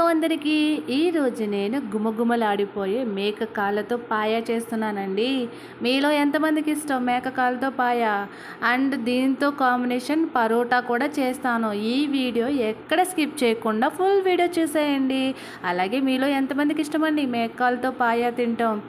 Hello అందరికీ ఈరోజు నేను గుమగుమలాడిపోయే మేక కాళ్ళతో పాయ చేస్తున్నానండి. మీలో ఎంతమందికి ఇష్టం మేక కాళ్ళతో పాయ? అండ్ దీంతో కాంబినేషన్ పరోటా కూడా చేస్తాను. ఈ వీడియో ఎక్కడ స్కిప్ చేయకుండా ఫుల్ వీడియో చూసేయండి. అలాగే మీలో ఎంతమందికి ఇష్టమండి మేక కాళ్ళతో పాయ తింటాం?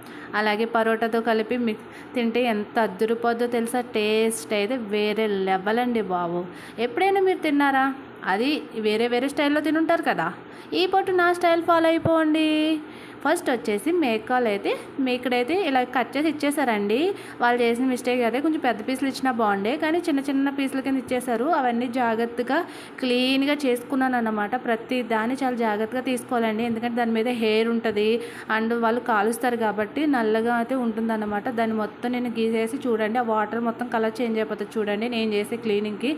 అలాగే పరోటాతో కలిపి మిక్ తింటే ఎంత అద్దురుపోద్దో తెలుసా? టేస్ట్ అయితే వేరే లెవెల్ అండి బాబు. ఎప్పుడైనా మీరు తిన్నారా? అది వేరే వేరే స్టైల్లో తినుంటారు కదా. ఈ పొట్టు నా స్టైల్ ఫాలో అయిపోండి. ఫస్ట్ వచ్చేసి మేకాలు అయితే మేకడైతే ఇలా కట్ చేసి ఇచ్చేసారండి. వాళ్ళు చేసిన మిస్టేక్ అయితే కొంచెం పెద్ద పీసులు ఇచ్చినా బాగుండే కానీ చిన్న చిన్న పీసుల కింద ఇచ్చేసారు అవన్నీ జాగ్రత్తగా క్లీన్గా చేసుకున్నాను అన్నమాట ప్రతి దాన్ని చాలా జాగ్రత్తగా తీసుకోవాలండి. ఎందుకంటే దాని మీద హెయిర్ ఉంటుంది అండ్ వాళ్ళు కాలుస్తారు కాబట్టి నల్లగా అయితే ఉంటుందన్నమాట. దాన్ని మొత్తం నేను గీసేసి చూడండి. ఆ వాటర్ మొత్తం కలర్ చేంజ్ అయిపోతుంది చూడండి. నేను చేసే క్లీనింగ్కి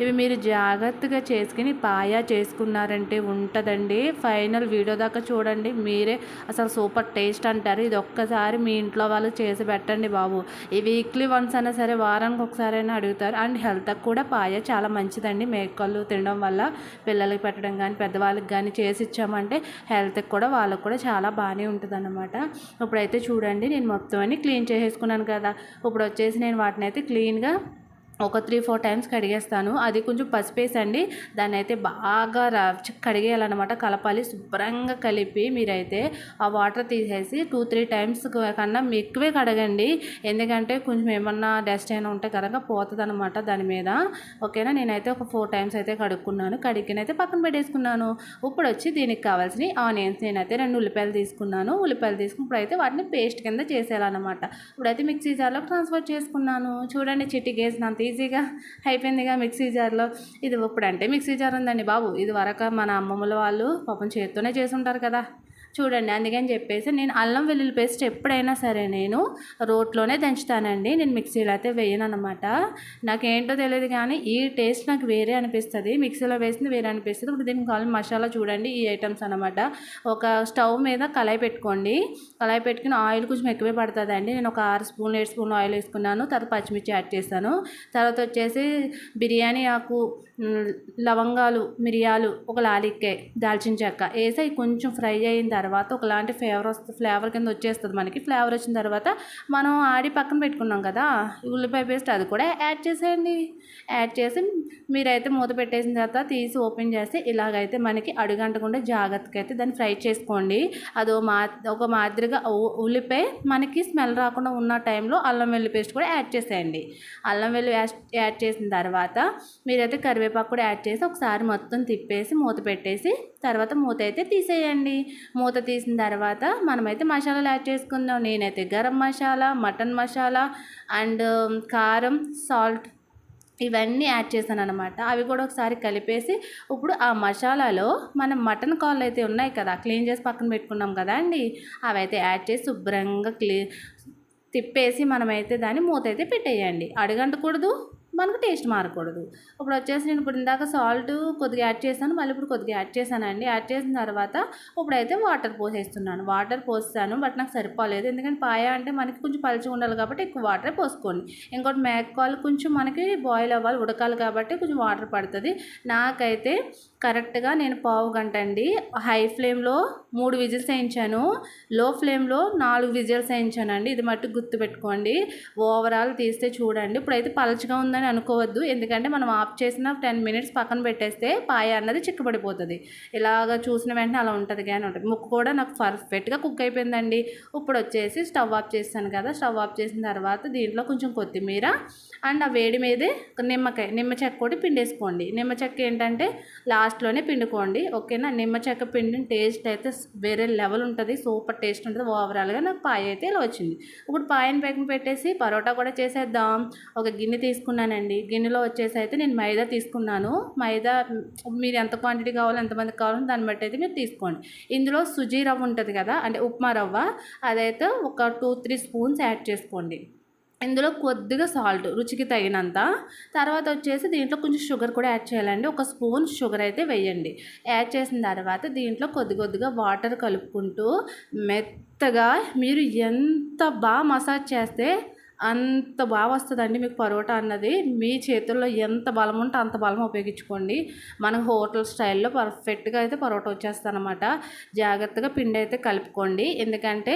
ఇవి మీరు జాగ్రత్తగా చేసుకుని పాయా చేసుకున్నారంటే ఉంటుందండి. ఫైనల్ వీడియో దాకా చూడండి. మీరే అసలు సూపర్ టేస్ట్ అంటారు. ఇది ఒక్కసారి మీ ఇంట్లో వాళ్ళు చేసి పెట్టండి బాబు. ఈ వీక్లీ వన్స్ అయినా సరే వారానికి ఒకసారి అయినా అడుగుతారు. అండ్ హెల్త్కి కూడా పాయ చాలా మంచిదండి. మేకలు తినడం వల్ల పిల్లలకి పెట్టడం కానీ పెద్దవాళ్ళకి కానీ చేసి ఇచ్చామంటే హెల్త్కి కూడా వాళ్ళకి కూడా చాలా బాగానే ఉంటుందనమాట ఇప్పుడైతే చూడండి నేను మొత్తం అన్ని క్లీన్ చేసేసుకున్నాను కదా. ఇప్పుడు వచ్చేసి నేను వాటిని అయితే క్లీన్గా ఒక త్రీ ఫోర్ టైమ్స్ కడిగేస్తాను. అది కొంచెం పసిపేసండి దాన్ని అయితే బాగా కడిగేయాలన్నమాట. కలపాలి శుభ్రంగా కలిపి మీరైతే ఆ వాటర్ తీసేసి టూ త్రీ టైమ్స్ కన్నా ఎక్కువే కడగండి. ఎందుకంటే కొంచెం ఏమన్నా డస్ట్ అయినా ఉంటే కనుక పోతుంది అనమాట దాని మీద. ఓకేనా? నేనైతే ఒక ఫోర్ టైమ్స్ అయితే కడుక్కున్నాను. కడిగినైతే పక్కన పెట్టేసుకున్నాను. ఇప్పుడు వచ్చి దీనికి కావాల్సిన ఆనియన్స్. నేనైతే రెండు ఉల్లిపాయలు తీసుకున్నాను. ఉల్లిపాయలు తీసుకున్నప్పుడు అయితే వాటిని పేస్ట్ కింద చేసేయాలన్నమాట. ఇప్పుడైతే మిక్సీ జార్లో ట్రాన్స్ఫర్ చేసుకున్నాను. చూడండి చిటికేసినంత ఈజీగా అయిపోయిందిగా మిక్సీ జార్లో. ఇది ఇప్పుడు అంటే మిక్సీ జార్ ఉందండి బాబు. ఇది వరకు మన అమ్మమ్మల వాళ్ళు పాపం చేత్తోనే చేసి ఉంటారు కదా. చూడండి అందుకని చెప్పేసి నేను అల్లం వెల్లుల్లి పేస్ట్ ఎప్పుడైనా సరే నేను రోట్లోనే దంచుతానండి. నేను మిక్సీలో అయితే వేయను అనమాట నాకేంటో తెలియదు కానీ ఈ టేస్ట్ నాకు వేరే అనిపిస్తుంది. మిక్సీలో వేసింది వేరే అనిపిస్తుంది. ఇప్పుడు దీనికి కావాలి మసాలా చూడండి ఈ ఐటమ్స్ అనమాట ఒక స్టవ్ మీద కళాయి పెట్టుకోండి. కళాయి పెట్టుకుని ఆయిల్ కొంచెం ఎక్కువే పడుతుందండి. నేను ఒక ఆరు స్పూన్ ఏడు స్పూన్ ఆయిల్ వేసుకున్నాను. తర్వాత పచ్చిమిర్చి యాడ్ చేస్తాను తర్వాత వచ్చేసి బిర్యానీ ఆకు లవంగాలు మిరియాలు ఒక లాలిక్కాయ దాల్చిన చెక్క వేసి కొంచెం ఫ్రై అయిన తర్వాత తర్వాత ఒకలాంటి ఫ్లేవర్ వస్తుంది ఫ్లేవర్ కింద వచ్చేస్తుంది మనకి. ఫ్లేవర్ వచ్చిన తర్వాత మనం ఆడి పక్కన పెట్టుకున్నాం కదా ఉల్లిపాయ పేస్ట్ అది కూడా యాడ్ చేసేయండి. యాడ్ చేసి మీరైతే మూత పెట్టేసిన తర్వాత తీసి ఓపెన్ చేస్తే ఇలాగైతే మనకి అడుగంటకుండా జాగ్రత్తగా అయితే దాన్ని ఫ్రై చేసుకోండి. అది మా ఒక మాదిరిగా ఉల్లిపాయ మనకి స్మెల్ రాకుండా ఉన్న టైంలో అల్లం వెల్లి పేస్ట్ కూడా యాడ్ చేసేయండి. అల్లం వెల్లి యాడ్ చేసిన తర్వాత మీరైతే కరివేపాకు కూడా యాడ్ చేసి ఒకసారి మొత్తం తిప్పేసి మూత పెట్టేసి తర్వాత మూత అయితే తీసేయండి. మూత తీసిన తర్వాత మనమైతే మసాలాలు యాడ్ చేసుకుందాం. నేనైతే గరం మసాలా మటన్ మసాలా అండ్ కారం సాల్ట్ ఇవన్నీ యాడ్ చేశాను అనమాట అవి కూడా ఒకసారి కలిపేసి ఇప్పుడు ఆ మసాలాలో మనం మటన్ కాళ్ళు అయితే ఉన్నాయి కదా క్లీన్ చేసి పక్కన పెట్టుకున్నాం కదా అండి. అవి అయితే యాడ్ చేసి శుభ్రంగా క్లీ తిప్పేసి మనమైతే దాన్ని మూత అయితే పెట్టేయండి. అడగంటకూడదు. మనకు టేస్ట్ మారకూడదు. ఇప్పుడు వచ్చేసి నేను ఇప్పుడు ఇందాక సాల్ట్ కొద్దిగా యాడ్ చేశాను మళ్ళీ ఇప్పుడు కొద్దిగా యాడ్ చేశానండి. యాడ్ చేసిన తర్వాత ఇప్పుడైతే వాటర్ పోసేస్తున్నాను. వాటర్ పోస్తాను బట్ నాకు సరిపోలేదు. ఎందుకంటే పాయ అంటే మనకి కొంచెం పలిచి ఉండాలి కాబట్టి ఎక్కువ వాటర్ పోసుకోండి ఇంకోటి మేకాలు కొంచెం మనకి బాయిల్ అవ్వాలి ఉడకాలి కాబట్టి కొంచెం వాటర్ పడుతుంది. నాకైతే కరెక్ట్గా నేను పావు గంట అండి హై ఫ్లేమ్లో మూడు విజిల్స్ వేయించాను. లో ఫ్లేమ్లో నాలుగు విజిల్స్ వేయించానండి. ఇది మట్టు గుర్తుపెట్టుకోండి. ఓవరాల్ తీస్తే చూడండి. ఇప్పుడైతే పలచగా ఉందని అని అనుకోవద్దు. ఎందుకంటే మనం ఆఫ్ చేసిన టెన్ మినిట్స్ పక్కన పెట్టేస్తే పాయ అన్నది చిక్కబడిపోతుంది. ఇలాగ చూసిన వెంటనే అలా ఉంటుంది కానీ ఉంటుంది. ముక్కు కూడా నాకు పర్ఫెక్ట్గా కుక్ అయిపోయిందండి. ఇప్పుడు వచ్చేసి స్టవ్ ఆఫ్ చేస్తాను కదా స్టవ్ ఆఫ్ చేసిన తర్వాత దీంట్లో కొంచెం కొత్తిమీర అండ్ ఆ వేడి మీదే నిమ్మకాయ నిమ్మ చెక్క కూడా పిండేసుకోండి. నిమ్మ చెక్క ఏంటంటే లాస్ట్లోనే పిండుకోండి. ఓకేనా? నిమ్మ చెక్క పిండిన టేస్ట్ అయితే వేరే లెవెల్ ఉంటుంది. సూపర్ టేస్ట్ ఉంటుంది. ఓవరాల్గా నాకు పాయ అయితే ఇలా వచ్చింది. ఇప్పుడు పాయని పక్కన పెట్టేసి పరోటా కూడా చేసేద్దాం. ఒక గిన్నె తీసుకున్నాను అండి గిన్నెలో వచ్చేసి అయితే నేను మైదా తీసుకున్నాను. మైదా మీరు ఎంత క్వాంటిటీ కావాలో ఎంతమందికి కావాలో దాన్ని బట్టి అయితే మీరు తీసుకోండి. ఇందులో సుజీ రవ్వ ఉంటుంది కదా అంటే ఉప్మా రవ్వ అదైతే ఒక టూ త్రీ స్పూన్స్ యాడ్ చేసుకోండి. ఇందులో కొద్దిగా సాల్ట్ రుచికి తగినంత. తర్వాత వచ్చేసి దీంట్లో కొంచెం షుగర్ కూడా యాడ్ చేయాలండి. ఒక స్పూన్ షుగర్ అయితే వేయండి. యాడ్ చేసిన తర్వాత దీంట్లో కొద్ది కొద్దిగా వాటర్ కలుపుకుంటూ మెత్తగా మీరు ఎంత బాగా మసాజ్ చేస్తే అంత బాగా వస్తుందండి మీకు పరోటా అన్నది. మీ చేతుల్లో ఎంత బలం ఉంటే అంత బలం ఉపయోగించుకోండి. మనకు హోటల్ స్టైల్లో పర్ఫెక్ట్గా అయితే పరోటా వచ్చేస్తానమాట జాగ్రత్తగా పిండి అయితే కలుపుకోండి. ఎందుకంటే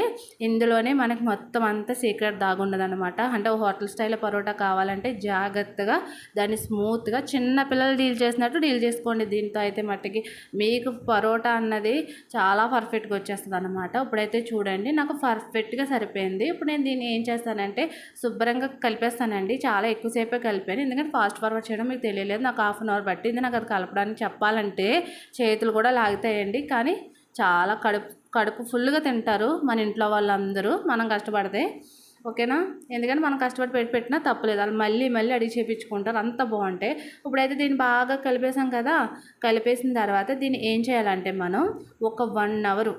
ఇందులోనే మనకి మొత్తం అంతా సీక్రెట్ దాగుండదనమాట అంటే హోటల్ స్టైల్లో పరోటా కావాలంటే జాగ్రత్తగా దాన్ని స్మూత్గా చిన్న పిల్లలు డీల్ చేసినట్టు డీల్ చేసుకోండి. దీంతో అయితే మట్టికి మీకు పరోటా అన్నది చాలా పర్ఫెక్ట్గా వచ్చేస్తుంది అనమాట ఇప్పుడైతే చూడండి నాకు పర్ఫెక్ట్గా సరిపోయింది. ఇప్పుడు నేను దీన్ని ఏం చేస్తానంటే శుభ్రంగా కలిపేస్తానండి. చాలా ఎక్కువసేపే కలిపాను. ఎందుకంటే ఫాస్ట్ ఫార్వర్డ్ చేయడం మీకు తెలియలేదు. నాకు హాఫ్ అన్ అవర్ పట్టింది. నాకు అది కలపడానికి చెప్పాలంటే చేతులు కూడా లాగుతాయండి. కానీ చాలా కడుపు కడుపు ఫుల్గా తింటారు మన ఇంట్లో వాళ్ళందరూ. మనం కష్టపడితే. ఓకేనా? ఎందుకంటే మనం కష్టపడి పెట్టి పెట్టినా తప్పలేదు. వాళ్ళు మళ్ళీ మళ్ళీ అడిగి చేయించుకుంటారు అంత బాగుంటాయి ఇప్పుడైతే దీన్ని బాగా కలిపేసాం కదా. కలిపేసిన తర్వాత దీన్ని ఏం చేయాలంటే మనం ఒక వన్ అవర్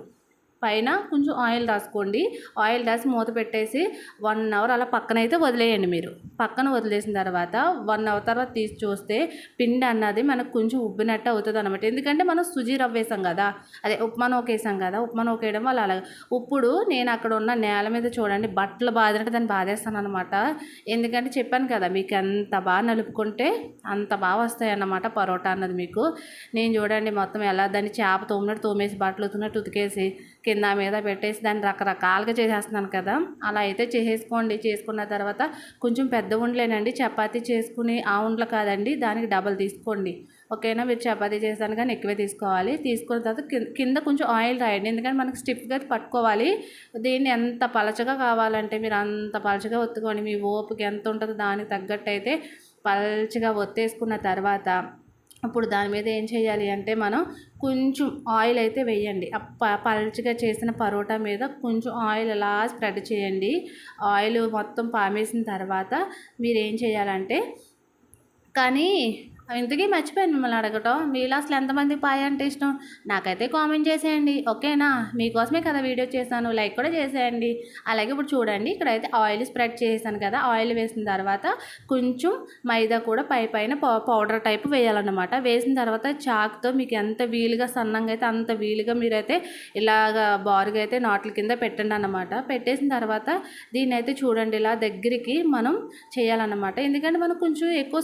పైన కొంచెం ఆయిల్ రాసుకోండి. ఆయిల్ రాసి మూత పెట్టేసి వన్ అవర్ అలా పక్కన అయితే వదిలేయండి మీరు. పక్కన వదిలేసిన తర్వాత వన్ అవర్ తర్వాత తీసి చూస్తే పిండి అన్నది మనకు కొంచెం ఉబ్బినట్టు అవుతుంది అనమాట ఎందుకంటే మనం సుజీ రవ్వ వేసాం కదా. అదే ఉప్మా ఒకేసాం కదా. ఉప్మా ఒకేయడం వల్ల అలాగే. ఇప్పుడు నేను అక్కడ ఉన్న నేల మీద చూడండి బట్టలు బాధినట్టు దాన్ని బాధేస్తాను అనమాట ఎందుకంటే చెప్పాను కదా మీకు ఎంత బాగా నలుపుకుంటే అంత బాగా వస్తాయి అన్నమాట పరోటా అన్నది మీకు. నేను చూడండి మొత్తం ఎలా దాన్ని చేప తోమినట్టు తోమేసి బట్టలు ఉతున్నట్టు ఉతికేసి కింద మీద పెట్టేసి దాన్ని రకరకాలుగా చేసేస్తున్నాను కదా. అలా అయితే చేసేసుకోండి. చేసుకున్న తర్వాత కొంచెం పెద్ద ఉండలేనండి. చపాతీ చేసుకుని ఆ ఉండలు కాదండి. దానికి డబల్ తీసుకోండి. ఓకేనా? మీరు చపాతీ చేస్తాను కానీ ఎక్కువే తీసుకోవాలి. తీసుకున్న తర్వాత కింద కొంచెం ఆయిల్ రాయండి. ఎందుకంటే మనకి స్టిఫ్గా పట్టుకోవాలి. దీన్ని ఎంత పలచగా కావాలంటే మీరు అంత పలచగా ఒత్తుకోండి. మీ ఓపుకి ఎంత ఉంటుందో దానికి తగ్గట్టు అయితే పలచగా ఒత్తేసుకున్న తర్వాత అప్పుడు దాని మీద ఏం చేయాలి అంటే మనం కొంచెం ఆయిల్ అయితే వేయండి. పల్చగా చేసిన పరోటా మీద కొంచెం ఆయిల్ అలా స్ప్రెడ్ చేయండి. ఆయిల్ మొత్తం పామేసిన తర్వాత మీరు ఏం చేయాలంటే కానీ ఇంతకీ మర్చిపోయాను మిమ్మల్ని అడగటం. మీలో అసలు ఎంతమంది పాయ అంటే ఇష్టం? నాకైతే కామెంట్ చేసేయండి. ఓకేనా? మీకోసమే కదా వీడియో చేశాను. లైక్ కూడా చేసేయండి. అలాగే ఇప్పుడు చూడండి ఇక్కడైతే ఆయిల్ స్ప్రెడ్ చేసాను కదా. ఆయిల్ వేసిన తర్వాత కొంచెం మైదా కూడా పై పైన పౌడర్ టైప్ వేయాలన్నమాట. వేసిన తర్వాత చాక్తో మీకు ఎంత వీలుగా సన్నంగా అయితే అంత వీలుగా మీరైతే ఇలాగ బారుగా అయితే నాట్ల కింద పెట్టండి అన్నమాట. పెట్టేసిన తర్వాత దీన్ని అయితే చూడండి ఇలా దగ్గరికి మనం చేయాలన్నమాట. ఎందుకంటే మనం కొంచెం ఎక్కువ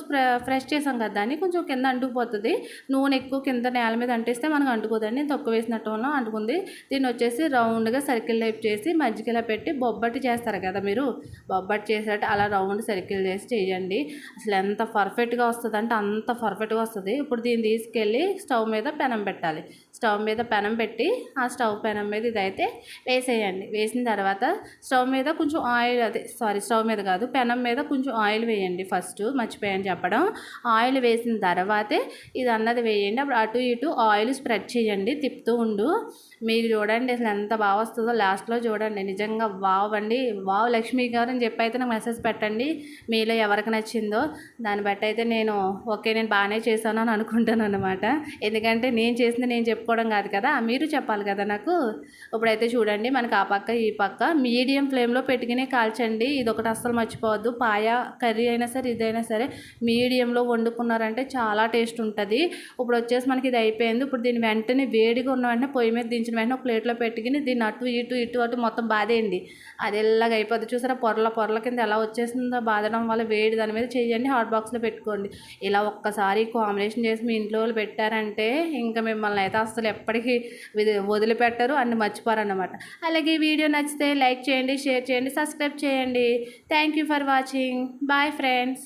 ఫ్రెష్ చేసాం కదా దాన్ని కొంచెం కింద అంటుకుపోతుంది. నూనె ఎక్కువ కింద నేల మీద అంటిస్తే మనకు అంటుకోదండి. తక్కువ వేసినట్టు వల్ల అంటుకుంది. దీన్ని వచ్చేసి రౌండ్గా సర్కిల్ టైప్ చేసి మజ్జిగలా పెట్టి బొబ్బట్టి చేస్తారు కదా మీరు? బొబ్బట్టి చేసినట్టు అలా రౌండ్ సర్కిల్ చేసి చేయండి. అసలు ఎంత పర్ఫెక్ట్గా వస్తుంది అంటే అంత పర్ఫెక్ట్గా వస్తుంది. ఇప్పుడు దీన్ని తీసుకెళ్ళి స్టవ్ మీద పెనం పెట్టాలి. స్టవ్ మీద పెనం పెట్టి ఆ స్టవ్ పెనం మీద ఇదైతే వేసేయండి. వేసిన తర్వాత స్టవ్ మీద కొంచెం ఆయిల్ అదే సారీ స్టవ్ మీద కాదు పెనం మీద కొంచెం ఆయిల్ వేయండి ఫస్ట్ మర్చిపోయాను చెప్పడం. ఆయిల్ వేసిన తర్వాతే ఇది అన్నది వేయండి. అప్పుడు అటు ఇటు ఆయిల్ స్ప్రెడ్ చేయండి తిప్పుతూ ఉండు. మీరు చూడండి అసలు ఎంత బాగా వస్తుందో లాస్ట్లో చూడండి. నిజంగా వావ్ అండి. వావ్ లక్ష్మి గారు అని చెప్పి అయితే నాకు మెసేజ్ పెట్టండి. మీలో ఎవరికి నచ్చిందో. దాన్ని బట్టి అయితే నేను ఓకే నేను బాగానే చేశాను అని అనుకుంటాను అనమాట ఎందుకంటే నేను చేసింది నేను చెప్పుకోవడం కాదు కదా మీరు చెప్పాలి కదా నాకు. ఇప్పుడైతే చూడండి మనకి ఆ పక్క ఈ పక్క. మీడియం ఫ్లేమ్లో పెట్టుకునే కాల్చండి ఇది ఒకటి అస్సలు మర్చిపోవద్దు. పాయ కర్రీ అయినా సరే ఇదైనా సరే మీడియంలో వండుకున్నారంటే చాలా టేస్ట్ ఉంటుంది. ఇప్పుడు వచ్చేసి మనకి ఇది అయిపోయింది. ఇప్పుడు దీన్ని వెంటనే వేడిగా ఉన్న వెంటనే పొయ్యి మీద దించిన వెంటనే ఒక ప్లేట్లో పెట్టుకుని దీన్ని అటు ఇటు ఇటు అటు మొత్తం బాధేయండి అది ఎలాగ అయిపోద్ది చూసారా? పొరల పొరల కింద ఎలా వచ్చేసిందో బాధడం వల్ల వేడి దాని మీద చేయండి హాట్ బాక్స్లో పెట్టుకోండి. ఇలా ఒక్కసారి కాంబినేషన్ చేసి మీ ఇంట్లో వాళ్ళు పెట్టారంటే ఇంకా మిమ్మల్ని అయితే అసలు ఎప్పటికీ వదిలిపెట్టరు అన్ని మర్చిపోరన్నమాట. అలాగే వీడియో నచ్చితే లైక్ చేయండి షేర్ చేయండి సబ్స్క్రైబ్ చేయండి. Thank you for watching. Bye friends.